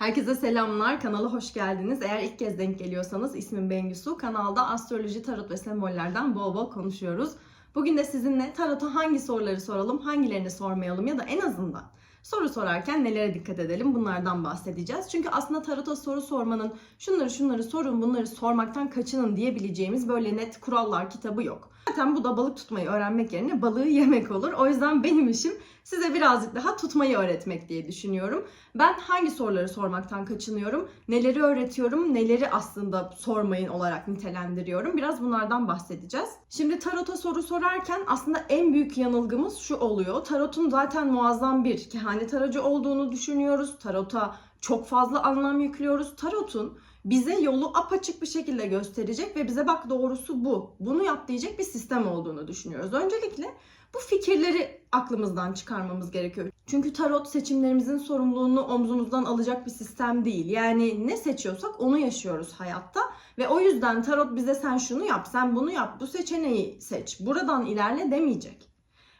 Herkese selamlar. Kanala hoş geldiniz. Eğer ilk kez denk geliyorsanız ismim Bengisu. Kanalda astroloji, tarot ve sembollerden bol bol konuşuyoruz. Bugün de sizinle tarota hangi soruları soralım, hangilerini sormayalım ya da en azından soru sorarken nelere dikkat edelim bunlardan bahsedeceğiz. Çünkü aslında tarota soru sormanın şunları şunları sorun bunları sormaktan kaçının diyebileceğimiz böyle net kurallar kitabı yok. Zaten bu da balık tutmayı öğrenmek yerine balığı yemek olur. O yüzden benim işim size birazcık daha tutmayı öğretmek diye düşünüyorum. Ben hangi soruları sormaktan kaçınıyorum, neleri öğretiyorum, neleri aslında sormayın olarak nitelendiriyorum. Biraz bunlardan bahsedeceğiz. Şimdi tarota soru sorarken aslında en büyük yanılgımız şu oluyor. Tarotun zaten muazzam bir kehanet aracı olduğunu düşünüyoruz. Tarota çok fazla anlam yüklüyoruz. Tarotun bize yolu apaçık bir şekilde gösterecek ve bize bak doğrusu bu. Bunu yap diyecek bir sistem olduğunu düşünüyoruz. Öncelikle bu fikirleri aklımızdan çıkarmamız gerekiyor. Çünkü tarot seçimlerimizin sorumluluğunu omzumuzdan alacak bir sistem değil. Yani ne seçiyorsak onu yaşıyoruz hayatta. Ve o yüzden tarot bize sen şunu yap, sen bunu yap, bu seçeneği seç, buradan ilerle demeyecek.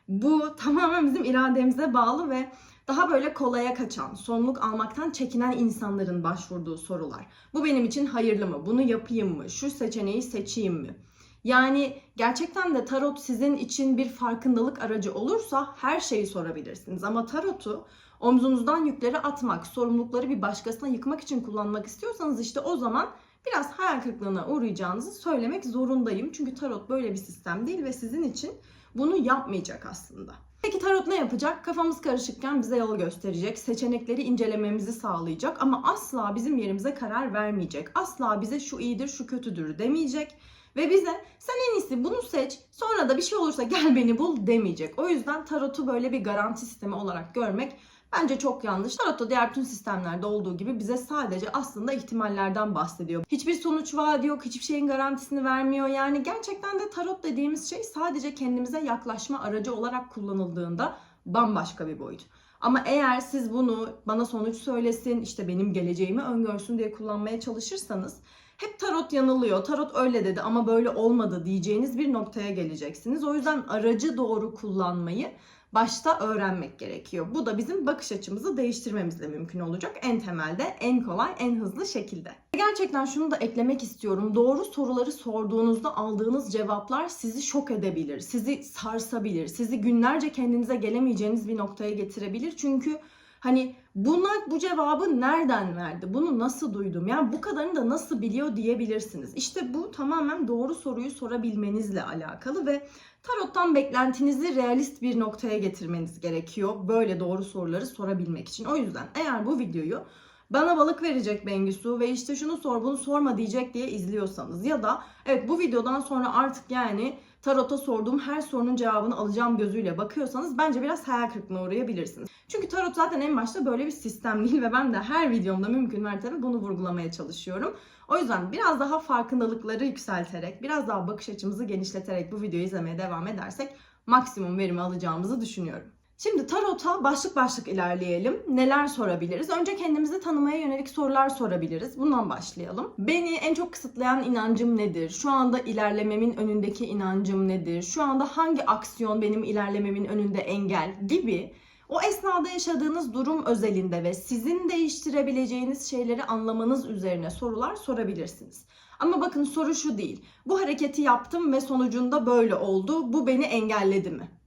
Bu tamamen bizim irademize bağlı ve daha böyle kolaya kaçan, sorumluluk almaktan çekinen insanların başvurduğu sorular. Bu benim için hayırlı mı? Bunu yapayım mı? Şu seçeneği seçeyim mi? Yani gerçekten de tarot sizin için bir farkındalık aracı olursa her şeyi sorabilirsiniz. Ama tarotu omzunuzdan yükleri atmak, sorumlulukları bir başkasına yıkmak için kullanmak istiyorsanız işte o zaman biraz hayal kırıklığına uğrayacağınızı söylemek zorundayım. Çünkü tarot böyle bir sistem değil ve sizin için bunu yapmayacak aslında. Peki tarot ne yapacak? Kafamız karışıkken bize yol gösterecek, seçenekleri incelememizi sağlayacak ama asla bizim yerimize karar vermeyecek. Asla bize şu iyidir, şu kötüdür demeyecek ve bize sen en iyisi bunu seç, sonra da bir şey olursa gel beni bul demeyecek. O yüzden tarotu böyle bir garanti sistemi olarak görmek Bence çok yanlış. Tarot da diğer tüm sistemlerde olduğu gibi bize sadece aslında ihtimallerden bahsediyor. Hiçbir sonuç vaadi yok, hiçbir şeyin garantisini vermiyor. Yani gerçekten de tarot dediğimiz şey sadece kendimize yaklaşma aracı olarak kullanıldığında bambaşka bir boyut. Ama eğer siz bunu bana sonuç söylesin, işte benim geleceğimi öngörsün diye kullanmaya çalışırsanız hep tarot yanılıyor. Tarot öyle dedi ama böyle olmadı diyeceğiniz bir noktaya geleceksiniz. O yüzden aracı doğru kullanmayı başta öğrenmek gerekiyor. Bu da bizim bakış açımızı değiştirmemizle mümkün olacak. En temelde, en kolay, en hızlı şekilde. Gerçekten şunu da eklemek istiyorum. Doğru soruları sorduğunuzda aldığınız cevaplar sizi şok edebilir, sizi sarsabilir, sizi günlerce kendinize gelemeyeceğiniz bir noktaya getirebilir. Çünkü Hani buna bu cevabı nereden verdi? Bunu nasıl duydum? Yani bu kadarını da nasıl biliyor diyebilirsiniz. İşte bu tamamen doğru soruyu sorabilmenizle alakalı ve tarottan beklentinizi realist bir noktaya getirmeniz gerekiyor. Böyle doğru soruları sorabilmek için. O yüzden eğer bu videoyu bana balık verecek Bengisu ve işte şunu sor bunu sorma diyecek diye izliyorsanız ya da evet bu videodan sonra artık yani tarota sorduğum her sorunun cevabını alacağım gözüyle bakıyorsanız bence biraz hayal kırıklığına uğrayabilirsiniz. Çünkü tarot zaten en başta böyle bir sistem değil ve ben de her videomda mümkün mertebe bunu vurgulamaya çalışıyorum. O yüzden biraz daha farkındalıkları yükselterek, biraz daha bakış açımızı genişleterek bu videoyu izlemeye devam edersek maksimum verimi alacağımızı düşünüyorum. Şimdi tarota başlık başlık ilerleyelim. Neler sorabiliriz? Önce kendimizi tanımaya yönelik sorular sorabiliriz. Bundan başlayalım. Beni en çok kısıtlayan inancım nedir? Şu anda ilerlememin önündeki inancım nedir? Şu anda hangi aksiyon benim ilerlememin önünde engel gibi o esnada yaşadığınız durum özelinde ve sizin değiştirebileceğiniz şeyleri anlamanız üzerine sorular sorabilirsiniz. Ama bakın soru şu değil. Bu hareketi yaptım ve sonucunda böyle oldu. Bu beni engelledi mi?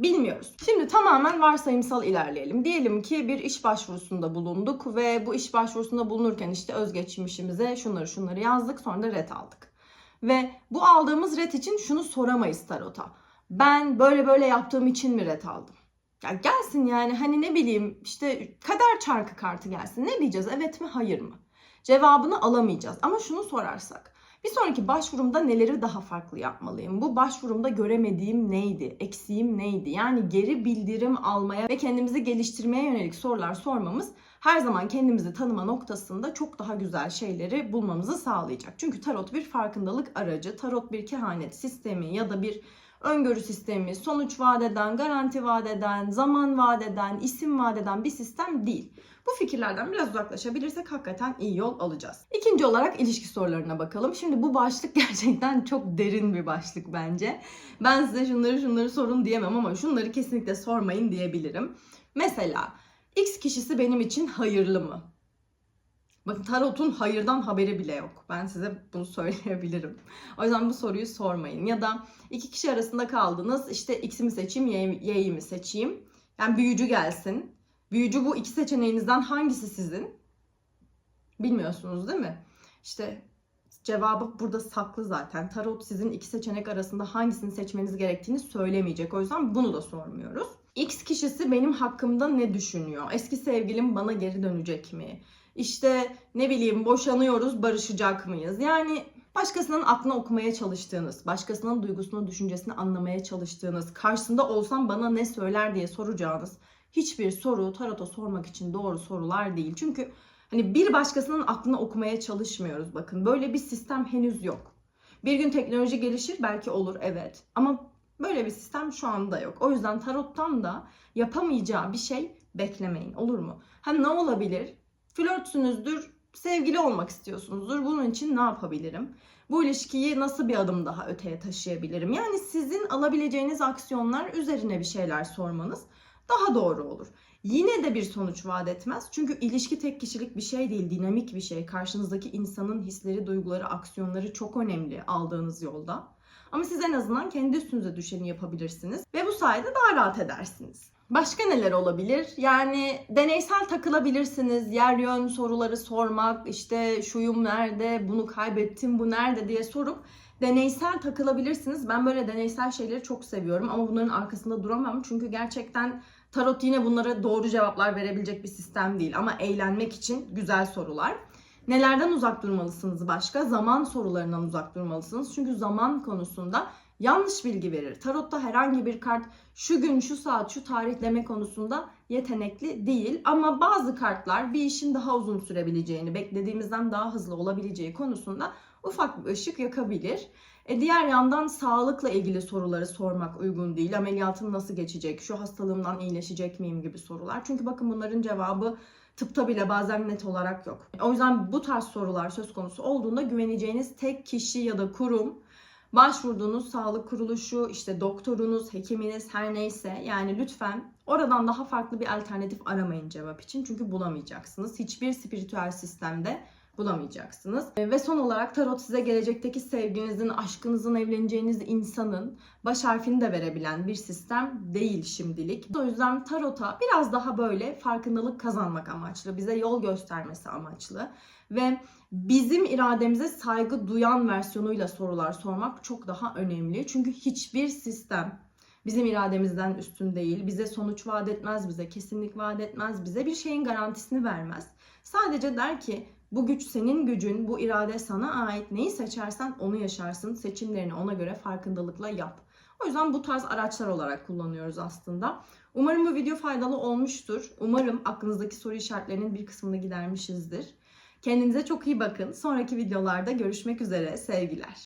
Bilmiyoruz. Şimdi tamamen varsayımsal ilerleyelim. Diyelim ki bir iş başvurusunda bulunduk ve bu iş başvurusunda bulunurken işte özgeçmişimize şunları şunları yazdık sonra da ret aldık. Ve bu aldığımız ret için şunu soramayız tarota. Ben böyle böyle yaptığım için mi ret aldım? Ya gelsin yani hani ne bileyim işte kader çarkı kartı gelsin. Ne diyeceğiz evet mi hayır mı? Cevabını alamayacağız ama şunu sorarsak. Bir sonraki başvurumda neleri daha farklı yapmalıyım? Bu başvurumda göremediğim neydi? Eksiğim neydi? Yani geri bildirim almaya ve kendimizi geliştirmeye yönelik sorular sormamız her zaman kendimizi tanıma noktasında çok daha güzel şeyleri bulmamızı sağlayacak. Çünkü tarot bir farkındalık aracı, tarot bir kehanet sistemi ya da bir öngörü sistemi, sonuç vadeden, garanti vadeden, zaman vadeden, isim vadeden bir sistem değil. Bu fikirlerden biraz uzaklaşabilirsek hakikaten iyi yol alacağız. İkinci olarak ilişki sorularına bakalım. Şimdi bu başlık gerçekten çok derin bir başlık bence. Ben size şunları şunları sorun diyemem ama şunları kesinlikle sormayın diyebilirim. Mesela X kişisi benim için hayırlı mı? Bakın tarotun hayırdan haberi bile yok. Ben size bunu söyleyebilirim. O yüzden bu soruyu sormayın. Ya da iki kişi arasında kaldınız. İşte X'i mi seçeyim, Y'yi mi seçeyim? Yani büyücü gelsin. Büyücü bu iki seçeneğinizden hangisi sizin? Bilmiyorsunuz değil mi? İşte cevabı burada saklı zaten. Tarot sizin iki seçenek arasında hangisini seçmeniz gerektiğini söylemeyecek. O yüzden bunu da sormuyoruz. X kişisi benim hakkımda ne düşünüyor? Eski sevgilim bana geri dönecek mi? İşte ne bileyim boşanıyoruz, barışacak mıyız? Yani başkasının aklını okumaya çalıştığınız, başkasının duygusunu, düşüncesini anlamaya çalıştığınız, karşısında olsam bana ne söyler diye soracağınız hiçbir soru tarota sormak için doğru sorular değil. Çünkü hani bir başkasının aklını okumaya çalışmıyoruz bakın. Böyle bir sistem henüz yok. Bir gün teknoloji gelişir belki olur evet. Ama böyle bir sistem şu anda yok. O yüzden tarottan da yapamayacağı bir şey beklemeyin olur mu? Ha ne olabilir? Flörtsünüzdür, sevgili olmak istiyorsunuzdur. Bunun için ne yapabilirim? Bu ilişkiyi nasıl bir adım daha öteye taşıyabilirim? Yani sizin alabileceğiniz aksiyonlar üzerine bir şeyler sormanız daha doğru olur. Yine de bir sonuç vaat etmez. Çünkü ilişki tek kişilik bir şey değil, dinamik bir şey. Karşınızdaki insanın hisleri, duyguları, aksiyonları çok önemli aldığınız yolda. Ama siz en azından kendi üstünüze düşeni yapabilirsiniz ve bu sayede daha rahat edersiniz. Başka neler olabilir? Yani deneysel takılabilirsiniz. Yer yön soruları sormak, işte şuyum nerede, bunu kaybettim, bu nerede diye sorup deneysel takılabilirsiniz. Ben böyle deneysel şeyleri çok seviyorum ama bunların arkasında duramam. Çünkü gerçekten tarot yine bunlara doğru cevaplar verebilecek bir sistem değil ama eğlenmek için güzel sorular. Nelerden uzak durmalısınız başka? Zaman sorularından uzak durmalısınız. Çünkü zaman konusunda yanlış bilgi verir. Tarotta herhangi bir kart şu gün, şu saat, şu tarih deme konusunda yetenekli değil. Ama bazı kartlar bir işin daha uzun sürebileceğini, beklediğimizden daha hızlı olabileceği konusunda ufak bir ışık yakabilir. E diğer yandan sağlıkla ilgili soruları sormak uygun değil. Ameliyatım nasıl geçecek? Şu hastalığımdan iyileşecek miyim gibi sorular. Çünkü bakın bunların cevabı tıpta bile bazen net olarak yok. O yüzden bu tarz sorular söz konusu olduğunda güveneceğiniz tek kişi ya da kurum başvurduğunuz sağlık kuruluşu, işte doktorunuz, hekiminiz her neyse yani lütfen oradan daha farklı bir alternatif aramayın cevap için. Çünkü bulamayacaksınız. Hiçbir spiritüel sistemde bulamayacaksınız. E, Ve son olarak tarot size gelecekteki sevginizin, aşkınızın, evleneceğiniz insanın baş harfini de verebilen bir sistem değil şimdilik. O yüzden tarota biraz daha böyle farkındalık kazanmak amaçlı, bize yol göstermesi amaçlı ve bizim irademize saygı duyan versiyonuyla sorular sormak çok daha önemli. Çünkü hiçbir sistem bizim irademizden üstün değil. Bize sonuç vaat etmez, bize kesinlik vaat etmez, bize bir şeyin garantisini vermez. Sadece der ki bu güç senin gücün, bu irade sana ait. Neyi seçersen onu yaşarsın. Seçimlerini ona göre farkındalıkla yap. O yüzden bu tarz araçlar olarak kullanıyoruz aslında. Umarım bu video faydalı olmuştur. Umarım aklınızdaki soru işaretlerinin bir kısmını gidermişizdir. Kendinize çok iyi bakın. Sonraki videolarda görüşmek üzere. Sevgiler.